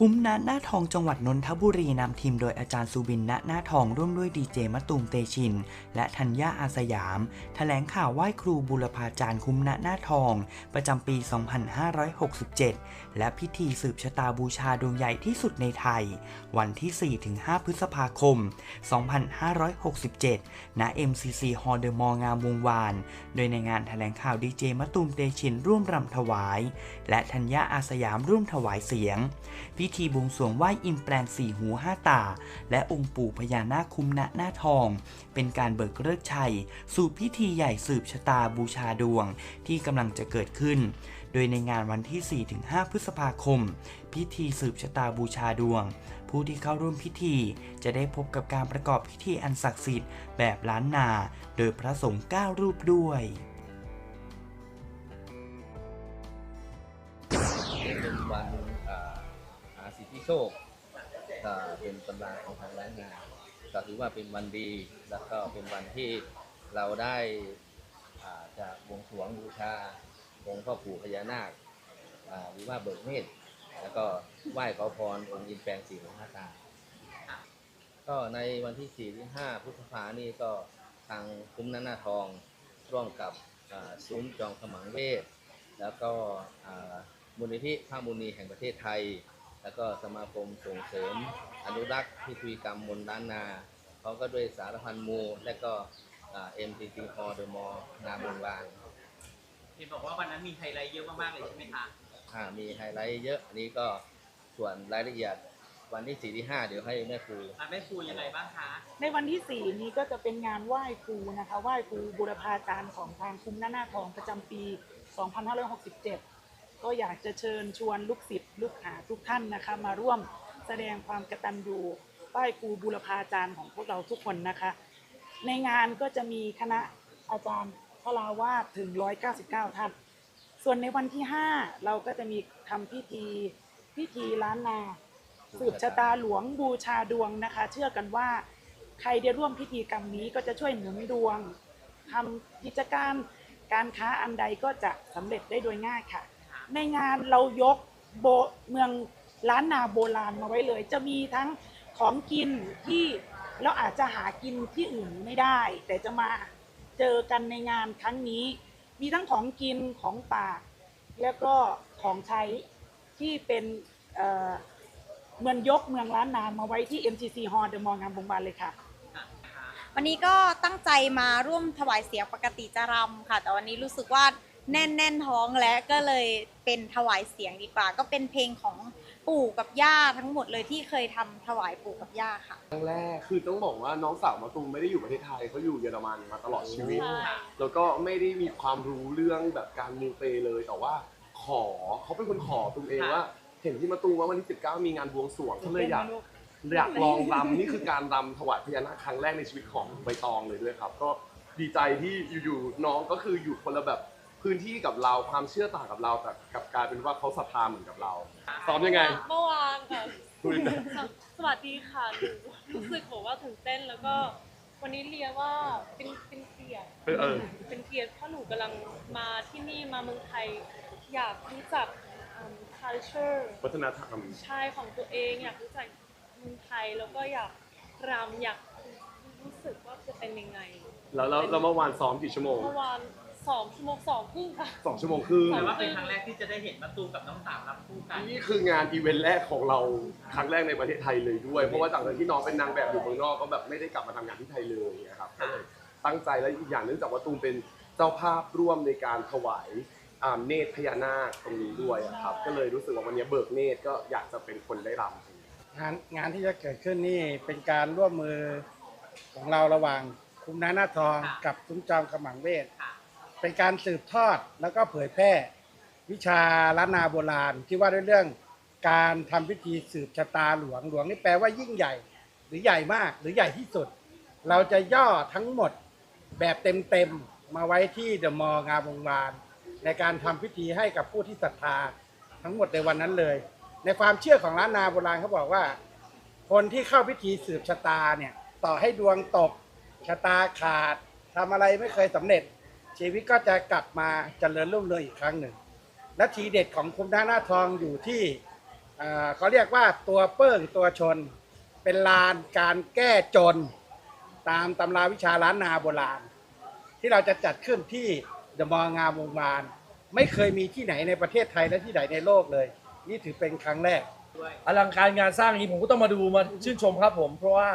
คุ้มณหน้าทองจังหวัดนนทบุรีนำทีมโดยอาจารย์สุบินณหน้าทองร่วมด้วยดีเจมะตูมเตชิน และธัญญาอาสยามแถลงข่าวไหว้ครูบุรพาจารย์คุ้มณหน้าทอง ประจำปี 2567 และพิธีสืบชะตาบูชาดวงใหญ่ที่สุดในไทย วันที่ 4-5 พฤษภาคม 2567 ณ MCC Hall The Mall งามวงวาน โดยในงานแถลงข่าวดีเจมะตูมเตชินร่วมรำถวาย และธัญญาอาสยามร่วมถวายเสียงพิธีบวงสรวงไหว้อินแปลงสี่หูห้าตา และองค์ปู่พญานาคคุ้มณหน้าทอง เป็นการเบิกเลิกชัย สู่พิธีใหญ่สืบชะตาบูชาดวงที่กำลังจะเกิดขึ้น โดยในงานวันที่ 4-5 พฤษภาคม พิธีสืบชะตาบูชาดวง ผู้ที่เข้าร่วมพิธี จะได้พบกับการประกอบพิธีอันศักดิ์สิทธิ์แบบล้านนา โดยพระสงฆ์9รูปด้วย โชคเป็นตำราของทางร้านงานก็ถือว่าเป็นวันดีแล้วก็เป็นวันที่เราได้อ่าจะบวงสรวงบูชาองค์พ่อปู่พญานาคหรือว่าเบิกเนตรแล้วก็ไหว้ขอพรองค์อินแปลงสี่หูห้าตาก็ในวันที่4ที่5พฤษภานี่ก็ทางคุ้มนานาทองร่วมกับซุ้มจองขมังเวทแล้วก็มูลนิธิภาคมูลนีแห่งประเทศไทย แล้วก็สมาคมส่งเสริม อนุรักษ์พิธีกรรมมนต์ล้านนาพร้อมก็ด้วยสารพันมูและก็เอ็มทีซีฮอเดอะมองามวงวานเห็นบอกว่าวันนั้นมีไฮไลท์เยอะมากๆเลยใช่ไหมคะอ่ามีไฮไลท์เยอะอันนี้ก็ส่วนรายละเอียดวันที่4ที่5เดี๋ยวให้แม่ครูอะแม่ครูยังไงบ้างคะ ในวันที่4นี้ก็จะเป็นงานไหว้ครูนะคะไหว้ครูบุรพาจารย์ของทางคุ้มหน้าหน้าทองประจำปี 2567 ก็อยากจะเชิญชวนลูกศิษย์ ลูกหาทุกท่านนะคะ มาร่วมแสดงความกตัญญูไหว้ครูบุรพาจารย์ของพวกเราทุกคนนะคะ ในงานก็จะมีคณะอาจารย์พระลาวาสถึง 199 ท่าน ส่วนในวันที่ 5 เราก็จะมีทำพิธีพิธีล้านนาสืบชะตาหลวงบูชาดวงนะคะ เชื่อกันว่าใครได้ร่วมพิธีกรรมนี้ก็จะช่วยหนุนดวงทำกิจการการค้าอันใดก็จะสำเร็จได้โดยง่ายค่ะ ในงานเรายก โบเมืองล้านนาโบราณมาไว้เลย จะมีทั้งของกินที่เราอาจจะหากินที่อื่นไม่ได้ แต่จะมาเจอกันในงานครั้งนี้ มีทั้งของกินของฝาก แล้วก็ของใช้ที่เป็นเเมืองยกเมืองล้านนามาไว้ที่ MCC Hall เดอะมองงามวงวานเลยค่ะวันนี้ก็ตั้งใจมาร่วมถวายเสียงปกติจะรำค่ะ แต่วันนี้รู้สึกว่า แน่นแน่นท้องและก็เลยเป็นถวายเสียงดีกว่า ก็เป็นเพลงของปู่กับย่าทั้งหมดเลยที่เคยทำถวายปู่กับย่าค่ะ ครั้งแรกคือต้องบอกว่าน้องสาวมาตุมไม่ได้อยู่ประเทศไทยเขาอยู่เยอรมันมาตลอดชีวิต แล้วก็ไม่ได้มีความรู้เรื่องแบบการมูเตเลยแต่ว่าขอเขาเป็นคนขอตุมเองว่า เห็นที่มาตุมว่าวันที่ 19 มีงานบวงสรวงก็เลยอยากอยากลองรำนี่คือการรำถวายพญานาคครั้งแรกในชีวิตของใบตองเลยด้วยครับ ก็ดีใจที่อยู่ๆน้องก็คืออยู่คนละแบบ พื้นที่กับเราความเชื่อต่างกับเราแต่กลับกลายเป็นว่าเขาศรัทธาเหมือนกับเราซ้อมยังไง เมื่อวานค่ะคุยกันสวัสดีค่ะหนูรู้สึกบอกว่าตื่นเต้นแล้วก็ วันนี้เรียนว่าเป็นเป็นเกียรติเออเออ เป็นเกียรติเพราะหนูกำลังมาที่นี่มาเมืองไทย อยากรู้จักอืม culture วัฒนธรรม ชายของตัวเอง อยากรู้จักเมืองไทยแล้วก็อยากรำอยากรู้สึกว่าจะเป็นยังไงแล้วแล้วแล้วเมื่อวานซ้อมกี่ชั่วโมง เมื่อวาน สองชั่วโมงสองครึ่งค่ะ สองชั่วโมงครึ่งแต่ว่าเป็นครั้งแรกที่จะได้เห็นมาตูมกับน้องสาวรับคู่กัน นี่คืองานอีเวนต์แรกของเราครั้งแรกในประเทศไทยเลยด้วย เพราะว่าจากที่น้องเป็นนางแบบอยู่เมืองนอกก็แบบไม่ได้กลับมาทำงานที่ไทยเลยนะครับก็เลยตั้งใจและอีกอย่างเนื่องจากว่าตูมเป็นเจ้าภาพร่วมในการถวายอ่าเนตรพญานาคตรงนี้ด้วยอะครับ ก็เลยรู้สึกว่าวันนี้เบิกเนตรก็อยากจะเป็นคนได้รำ งานงานที่จะเกิดขึ้นนี่เป็นการร่วมมือของเราระหว่าง คุมน้าหน้าทอง ค่ะ กับซุ้มจอมขมังเวทค่ะ เป็นการสืบทอดแล้วก็เผยแพร่ วิชาล้านนาโบราณ ที่ว่าด้วยเรื่องการทำพิธีสืบชะตาหลวงหลวงนี่แปลว่ายิ่งใหญ่ หรือใหญ่มากหรือใหญ่ที่สุด เราจะย่อทั้งหมดแบบเต็มๆมาไว้ที่เดอะมอลล์งามวงวาน ในการทำพิธีให้กับผู้ที่ศรัทธาทั้งหมดในวันนั้นเลย ในความเชื่อของล้านนาโบราณเขาบอกว่า คนที่เข้าพิธีสืบชะตาเนี่ยต่อให้ดวงตกชะตาขาดทำอะไรไม่เคยสำเร็จ ชีวิตก็จะกลับมาเจริญรุ่งเรืองอีกครั้งหนึ่ง และทีเด็ดของคุมหน้าหน้าทองอยู่ที่เขาเรียกว่าตัวเปิ้งตัวชน เป็นลานการแก้จน ตามตำราวิชาล้านนาโบราณ ที่เราจะจัดขึ้นที่เดมองามวงวาน ไม่เคยมีที่ไหนในประเทศไทยและที่ไหนในโลกเลย นี่ถือเป็นครั้งแรกอลังการงานสร้างอย่างนี้ผมก็ต้องมาดูมาชื่นชมครับผม เพราะว่า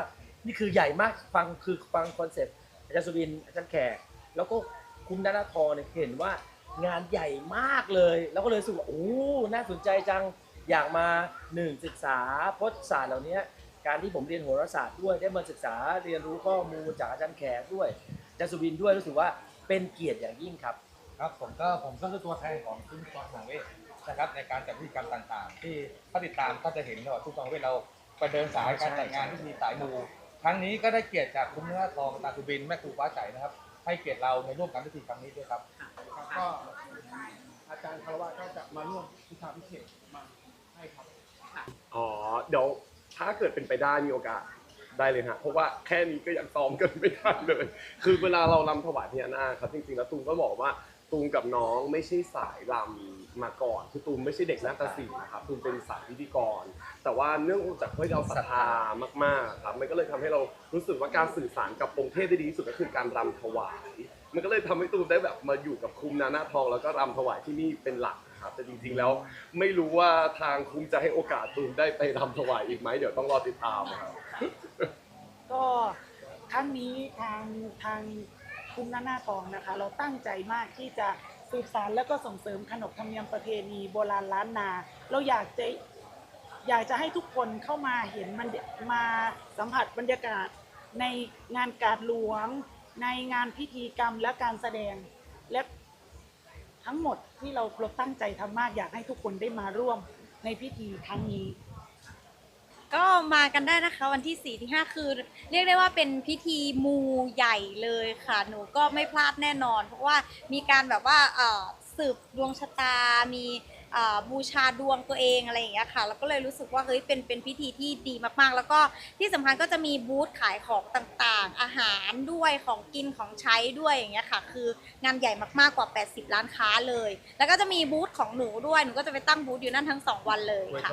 นี่คือใหญ่มากฟังคือฟังคอนเซ็ปต์อาจารย์สุบินอาจารย์แขกแล้วก็ คุณดานาทรเนี่ยเห็นว่างานใหญ่มากเลย แล้วก็เลยรู้สึกว่าโอ้น่าสนใจจังอยากมาหนึ่งศึกษาพจน์ศาสตร์เหล่านี้การที่ผมเรียนโหราศาสตร์ด้วยได้มาศึกษาเรียนรู้ข้อมูลจากอาจารย์แขกด้วยอาจารย์สุบินด้วยรู้สึกว่าเป็นเกียรติอย่างยิ่งครับ ครับผมก็ผมก็คือตัวแทนของชุมชนสังเวชนะครับในการจัดพิธีกรรมต่างๆ ที่ถ้าติดตามก็จะเห็นว่าทุกสังเวชเราไปเดินสายการจัดงานพิธีสายมูครั้งนี้ก็ได้เกียรติจากคุณเนื้อทองตาสุบินแม่ครูฟ้าใสนะครับ ให้เกียรติเราในร่วมการพิธีครั้งนี้ด้วยครับก็อาจารย์คารวะก็จะมาร่วมพิธีพิเศษมาให้ครับ อ๋อเดี๋ยวถ้าเกิดเป็นไปได้มีโอกาสได้เลยฮะเพราะว่าแค่นี้ก็ยังซ้อมกันไม่ได้เลย คือเวลาเราลำถวายพญานาคครับจริงๆแล้วตูมก็บอกว่าตูมกับน้องไม่ใช่สายลำ มาก่อนคือตูมไม่ใช่เด็กนาฏศิลป์นะครับตูมเป็นสายพิธีกร แต่ว่าเนื่องจากที่เราศรัทธามากๆครับมันก็เลยทำให้เรารู้สึกว่าการสื่อสารกับองค์เทพได้ดีที่สุดก็คือการรำถวาย มันก็เลยทำให้ตูมได้แบบมาอยู่กับคุมนาหน้าทอง แล้วก็รำถวายที่นี่เป็นหลักครับแต่จริงๆแล้วไม่รู้ว่าทางคุมจะให้โอกาสตูมได้ไปรำถวายอีกไหมเดี๋ยวต้องรอติดตามครับ ก็ครั้งนี้ทางทางคุ้มหน้าหน้าทองนะคะ เราตั้งใจมากที่จะ สืบสานแล้วก็ส่งเสริมขนบธรรมเนียมประเพณีโบราณล้านนา เราอยากจะอยากจะให้ทุกคนเข้ามาเห็นมันมาสัมผัสบรรยากาศ ในงานการหลวง ในงานพิธีกรรมและการแสดงและทั้งหมดที่เราเราตั้งใจทำมากอยากให้ทุกคนได้มาร่วมในพิธีครั้งนี้ ก็มากันได้นะคะวันที่4ี่ที่ห้าคือ เรียกได้ว่าเป็นพิธีมูใหญ่เลยค่ะ หนูก็ไม่พลาดแน่นอน เพราะว่ามีการแบบว่าเอ่อสืบดวงชะตา มีเอ่อบูชาดวงตัวเองอะไรอย่างเงี้ยค่ะแล้วก็เลยรู้สึกว่าเฮ้ยเป็นเป็นพิธีที่ดีมากๆ แล้วก็ที่สำคัญก็จะมีบูธขายของต่างๆ อาหารด้วยของกินของใช้ด้วยอย่างเงี้ยค่ะ คืองานใหญ่มากๆกว่า 80 ล้านค้าเลย แล้วก็จะมีบูธของหนูด้วยหนูก็จะไปตั้งบูธอยู่นั่นทั้งสองวันเลยค่ะ